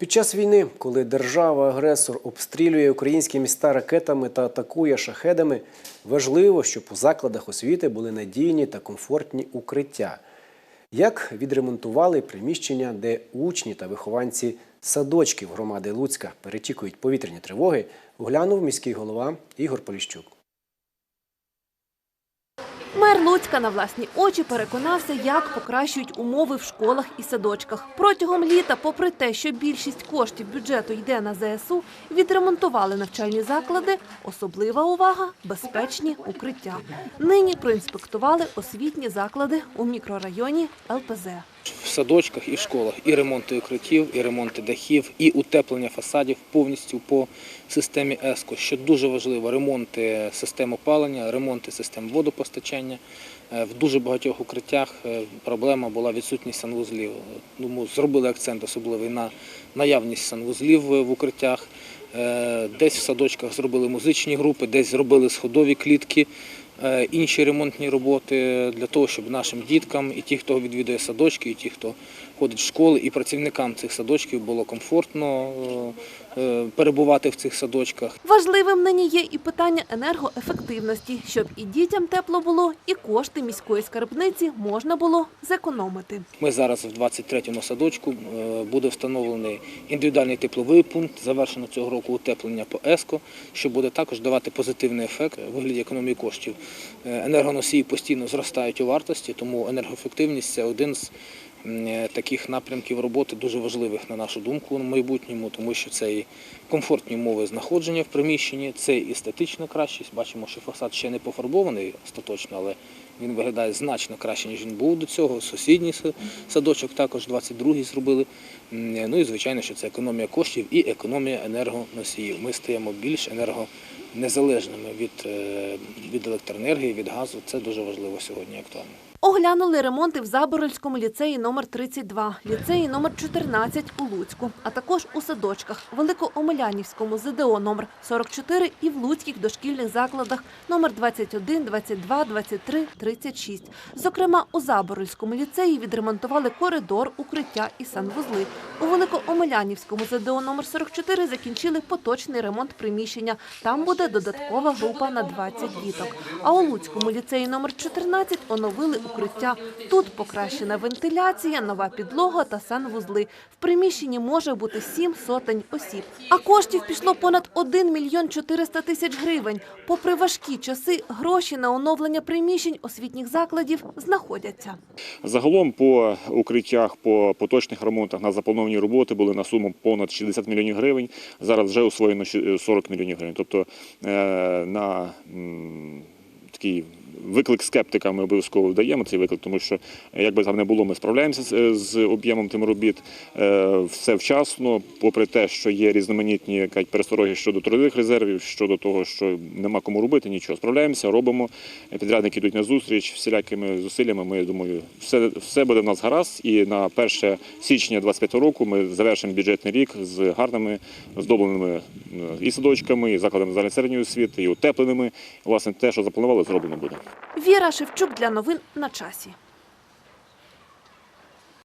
Під час війни, коли держава-агресор обстрілює українські міста ракетами та атакує шахедами, важливо, щоб у закладах освіти були надійні та комфортні укриття. Як відремонтували приміщення, де учні та вихованці садочків громади Луцька перечікують повітряні тривоги, оглянув міський голова Ігор Поліщук. Мер Луцька на власні очі переконався, як покращують умови в школах і садочках. Протягом літа, попри те, що більшість коштів бюджету йде на ЗСУ, відремонтували навчальні заклади. Особлива увага – безпечні укриття. Нині проінспектували освітні заклади у мікрорайоні ЛПЗ. Садочках і в школах і ремонти укриттів, і ремонти дахів, і утеплення фасадів повністю по системі ЕСКО, що дуже важливо, ремонти систем опалення, ремонти систем водопостачання. Е, В дуже багатьох укриттях е, проблема була відсутність санвузлів. Тому зробили акцент особливий на наявність санвузлів в укриттях. Е, Десь в садочках зробили музичні групи, десь зробили сходові клітки інші ремонтні роботи для того, щоб нашим діткам і ті, хто відвідує садочки, і ті, хто ходить в школи, і працівникам цих садочків було комфортно е, е, перебувати в цих садочках. Важливим нині є і питання енергоефективності, щоб і дітям тепло було, і кошти міської скарбниці можна було зекономити. Ми зараз в 23-му садочку е, буде встановлений індивідуальний тепловий пункт. Завершено цього року утеплення по ЕСКО, що буде також давати позитивний ефект вигляді економії коштів. Е, Енергоносії постійно зростають у вартості, тому енергоефективність це один з таких напрямків роботи дуже важливих на нашу думку в майбутньому, тому що це і комфортні умови знаходження в приміщенні, це і естетична кращість. Бачимо, що фасад ще не пофарбований остаточно, але він виглядає значно краще, ніж він був до цього. Сусідній садочок також 22-й зробили. Ну і звичайно, що це економія коштів і економія енергоносіїв. Ми стаємо більш енергонезалежними від, е, від електроенергії, від газу. Це дуже важливо сьогодні актуально. Оглянули ремонти в Заборольському ліцеї номер 32, ліцеї номер 14 у Луцьку, а також у садочках Великоомелянівському ЗДО номер 44 і в Луцьких дошкільних закладах номер 21, 22, 23, 36. Зокрема, у Заборольському ліцеї відремонтували коридор, укриття і санвузли. У Великоомелянівському ЗДО номер 44 закінчили поточний ремонт приміщення. Там буде додаткова група на 20 діток. А у Луцькому ліцеї номер 14 оновили укриття. Тут покращена вентиляція, нова підлога та санвузли. В приміщенні може бути сім сотень осіб. А коштів пішло понад 1 мільйон 400 тисяч гривень. Попри важкі часи, гроші на оновлення приміщень освітніх закладів знаходяться. Загалом по укриттях, по поточних ремонтах на заплановані роботи були на суму понад 60 мільйонів гривень. Зараз вже освоєно щ- 40 мільйонів гривень. Тобто е, на такий виклик скептика ми обов'язково даємо цей виклик, тому що як би там не було, ми справляємося з, об'ємом тим робіт. Е, все вчасно, попри те, що є різноманітні кажуть, перестороги щодо трудових резервів, щодо того, що нема кому робити, нічого. Справляємося, робимо. Підрядники йдуть на зустріч всілякими зусиллями. Ми думаю, все, все буде в нас гаразд. І на 1 січня 25 року ми завершимо бюджетний рік з гарними здобленими е, і садочками, і закладами загальної середньої освіти, і утепленими. Власне, те, що запланували, зроблено буде. Віра Шевчук для новин на часі.